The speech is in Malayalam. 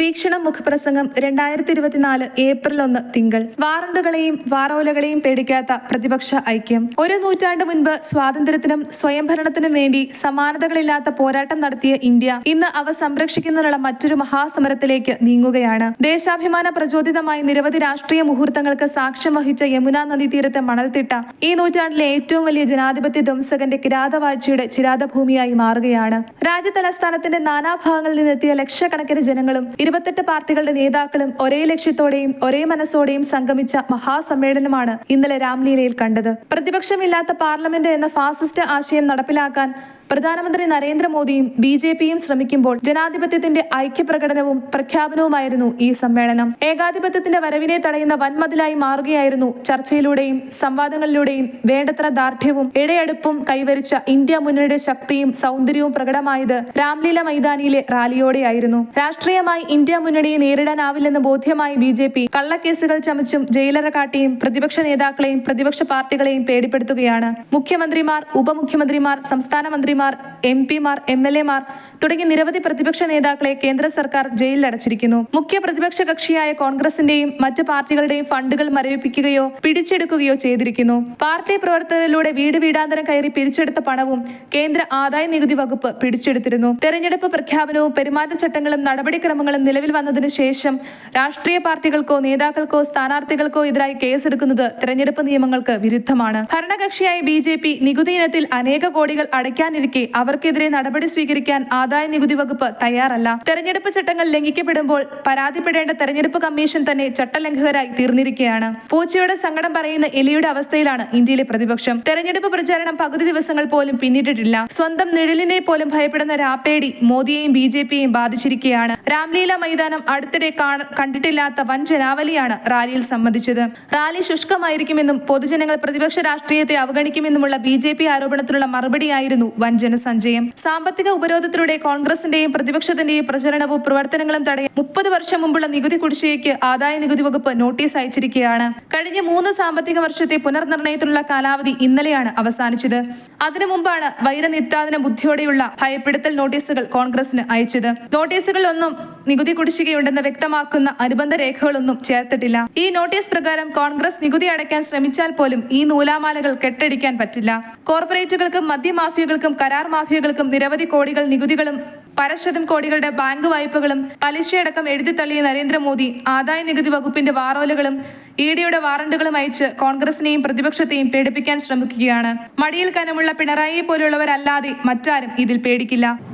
വീക്ഷണം മുഖപ്രസംഗം രണ്ടായിരത്തി ഇരുപത്തിനാല് ഏപ്രിൽ ഒന്ന് തിങ്കൾ. വാറണ്ടുകളെയും വാറോലകളെയും പേടിക്കാത്ത പ്രതിപക്ഷ ഐക്യം. ഒരു നൂറ്റാണ്ട് മുൻപ് സ്വാതന്ത്ര്യത്തിനും സ്വയംഭരണത്തിനും വേണ്ടി സമാനതകളില്ലാത്ത പോരാട്ടം നടത്തിയ ഇന്ത്യ ഇന്ന് അവ സംരക്ഷിക്കുന്നതിനുള്ള മറ്റൊരു മഹാസമരത്തിലേക്ക് നീങ്ങുകയാണ്. ദേശാഭിമാന പ്രചോദിതമായി നിരവധി രാഷ്ട്രീയ മുഹൂർത്തങ്ങൾക്ക് സാക്ഷ്യം വഹിച്ച യമുനാ നദീതീരത്തെ മണൽത്തിട്ട ഈ നൂറ്റാണ്ടിലെ ഏറ്റവും വലിയ ജനാധിപത്യ ധ്വംസകന്റെ കിരാതവാഴ്ചയുടെ ചിരാതഭൂമിയായി മാറുകയാണ്. രാജ്യതലസ്ഥാനത്തിന്റെ നാനാഭാഗങ്ങളിൽ നിന്നെത്തിയ ലക്ഷക്കണക്കിന് ജനങ്ങളും ഇരുപത്തെട്ട് പാർട്ടികളുടെ നേതാക്കളും ഒരേ ലക്ഷ്യത്തോടെയും ഒരേ മനസ്സോടെയും സംഗമിച്ച മഹാസമ്മേളനമാണ് ഇന്നലെ രാംലീലയിൽ കണ്ടത്. പ്രതിപക്ഷമില്ലാത്ത പാർലമെന്റ് എന്ന ഫാസിസ്റ്റ് ആശയം നടപ്പിലാക്കാൻ പ്രധാനമന്ത്രി നരേന്ദ്രമോദിയും ബി ജെ പിയും ശ്രമിക്കുമ്പോൾ ജനാധിപത്യത്തിന്റെ ഐക്യപ്രകടനവും പ്രഖ്യാപനവുമായിരുന്നു ഈ സമ്മേളനം. ഏകാധിപത്യത്തിന്റെ വരവിനെ തടയുന്ന വൻമതിലായി മാറുകയായിരുന്നു ചർച്ചയിലൂടെയും സംവാദങ്ങളിലൂടെയും വേണ്ടത്ര ദാർഢ്യവും ഇടയടുപ്പും കൈവരിച്ച ഇന്ത്യ മുന്നണിയുടെ ശക്തിയും സൗന്ദര്യവും പ്രകടമായത് രാംലീല മൈതാനിയിലെ റാലിയോടെയായിരുന്നു. രാഷ്ട്രീയമായി ഇന്ത്യ മുന്നണിയെ നേരിടാനാവില്ലെന്ന് ബോധ്യമായി ബി ജെ പി കള്ളക്കേസുകൾ ചമച്ചും ജയിലറ കാട്ടിയും പ്രതിപക്ഷ നേതാക്കളെയും പ്രതിപക്ഷ പാർട്ടികളെയും പേടിപ്പെടുത്തുകയാണ്. മുഖ്യമന്ത്രിമാർ ഉപമുഖ്യമന്ത്രിമാർ സംസ്ഥാന മന്ത്രിമാർ എം പിമാർ എം എൽ എമാർ തുടങ്ങി നിരവധി പ്രതിപക്ഷ നേതാക്കളെ കേന്ദ്ര സർക്കാർ ജയിലിലടച്ചിരിക്കുന്നു. മുഖ്യ പ്രതിപക്ഷ കക്ഷിയായ കോൺഗ്രസിന്റെയും മറ്റ് പാർട്ടികളുടെയും ഫണ്ടുകൾ മരവിപ്പിക്കുകയോ പിടിച്ചെടുക്കുകയോ ചെയ്തിരിക്കുന്നു. പാർട്ടി പ്രവർത്തകരിലൂടെ വീട് വീടാന്തരം കയറി പിരിച്ചെടുത്ത പണവും കേന്ദ്ര ആദായ നികുതി വകുപ്പ് പിടിച്ചെടുത്തിരുന്നു. തെരഞ്ഞെടുപ്പ് പ്രഖ്യാപനവും പെരുമാറ്റച്ചട്ടങ്ങളും നടപടിക്രമങ്ങളും നിലവിൽ വന്നതിനു ശേഷം രാഷ്ട്രീയ പാർട്ടികൾക്കോ നേതാക്കൾക്കോ സ്ഥാനാർത്ഥികൾക്കോ എതിരായി കേസെടുക്കുന്നത് തെരഞ്ഞെടുപ്പ് നിയമങ്ങൾക്ക് വിരുദ്ധമാണ്. ഭരണകക്ഷിയായ ബി നികുതി ഇനത്തിൽ അനേക കോടികൾ അടയ്ക്കാനിരിക്കെ അവർക്കെതിരെ നടപടി സ്വീകരിക്കാൻ ആദായ നികുതി വകുപ്പ് തയ്യാറല്ല. തെരഞ്ഞെടുപ്പ് ചട്ടങ്ങൾ ലംഘിക്കപ്പെടുമ്പോൾ പരാതിപ്പെടേണ്ട തെരഞ്ഞെടുപ്പ് കമ്മീഷൻ തന്നെ ചട്ടലംഘകരായി തീർന്നിരിക്കുകയാണ്. പൂച്ചയുടെ സങ്കടം പറയുന്ന എലിയുടെ അവസ്ഥയിലാണ് ഇന്ത്യയിലെ പ്രതിപക്ഷം. തെരഞ്ഞെടുപ്പ് പ്രചാരണം പകുതി ദിവസങ്ങൾ പോലും പിന്നിട്ടിട്ടില്ല. സ്വന്തം നിഴലിനെ പോലും ഭയപ്പെടുന്ന രാപ്പേടി മോദിയെയും ബി ജെ പിയെയും ബാധിച്ചിരിക്കുകയാണ്. രാംലീല മൈതാനം അടുത്തിടെ കാണ- കണ്ടിട്ടില്ലാത്ത വൻ ജനാവലിയാണ് റാലിയിൽ സംബന്ധിച്ചത്. റാലി ശുഷ്കമായിരിക്കുമെന്നും പൊതുജനങ്ങൾ പ്രതിപക്ഷ രാഷ്ട്രീയത്തെ അവഗണിക്കുമെന്നുമുള്ള ബി ആരോപണത്തിനുള്ള മറുപടിയായിരുന്നു വൻ ജനസഞ്ചയം സാമ്പത്തിക ഉപരോധത്തിലൂടെ കോൺഗ്രസിന്റെയും പ്രതിപക്ഷത്തിന്റെയും പ്രചരണവും പ്രവർത്തനങ്ങളും തടയാൻ മുപ്പത് വർഷം മുമ്പുള്ള നികുതി കുടിശ്ശികയ്ക്ക് ആദായ നികുതി വകുപ്പ് നോട്ടീസ് അയച്ചിരിക്കുകയാണ്. കഴിഞ്ഞ മൂന്ന് സാമ്പത്തിക വർഷത്തെ പുനർനിർണയത്തിനുള്ള കാലാവധി ഇന്നലെയാണ് അവസാനിച്ചത്. അതിനു മുമ്പാണ് വൈരനിത്താദന ബുദ്ധിയോടെയുള്ള ഭയപ്പെടുത്തൽ നോട്ടീസുകൾ കോൺഗ്രസിന് അയച്ചത്. നോട്ടീസുകളിലൊന്നും നികുതി കുടിശ്ശികയുണ്ടെന്ന് വ്യക്തമാക്കുന്ന അനുബന്ധ രേഖകളൊന്നും ചേർത്തിട്ടില്ല. ഈ നോട്ടീസ് പ്രകാരം കോൺഗ്രസ് നികുതി അടയ്ക്കാൻ ശ്രമിച്ചാൽ പോലും ഈ നൂലാമാലകൾ കെട്ടടിക്കാൻ പറ്റില്ല. കോർപ്പറേറ്റുകൾക്കും മദ്യമാഫിയകൾക്കും കരാർ മാഫിയകൾക്കും നിരവധി കോടികൾ നികുതികളും പരശതം കോടികളുടെ ബാങ്ക് വായ്പകളും പലിശയടക്കം എഴുതിത്തള്ളിയ നരേന്ദ്രമോദി ആദായ നികുതി വകുപ്പിന്റെ വാറോലുകളും ഇ ഡിയുടെ വാറണ്ടുകളും അയച്ച് കോൺഗ്രസിനെയും പ്രതിപക്ഷത്തെയും പേടിപ്പിക്കാൻ ശ്രമിക്കുകയാണ്. മടിയിൽ കനമുള്ള പിണറായിയെ പോലുള്ളവരല്ലാതെ മറ്റാരും ഇതിൽ പേടിക്കില്ല.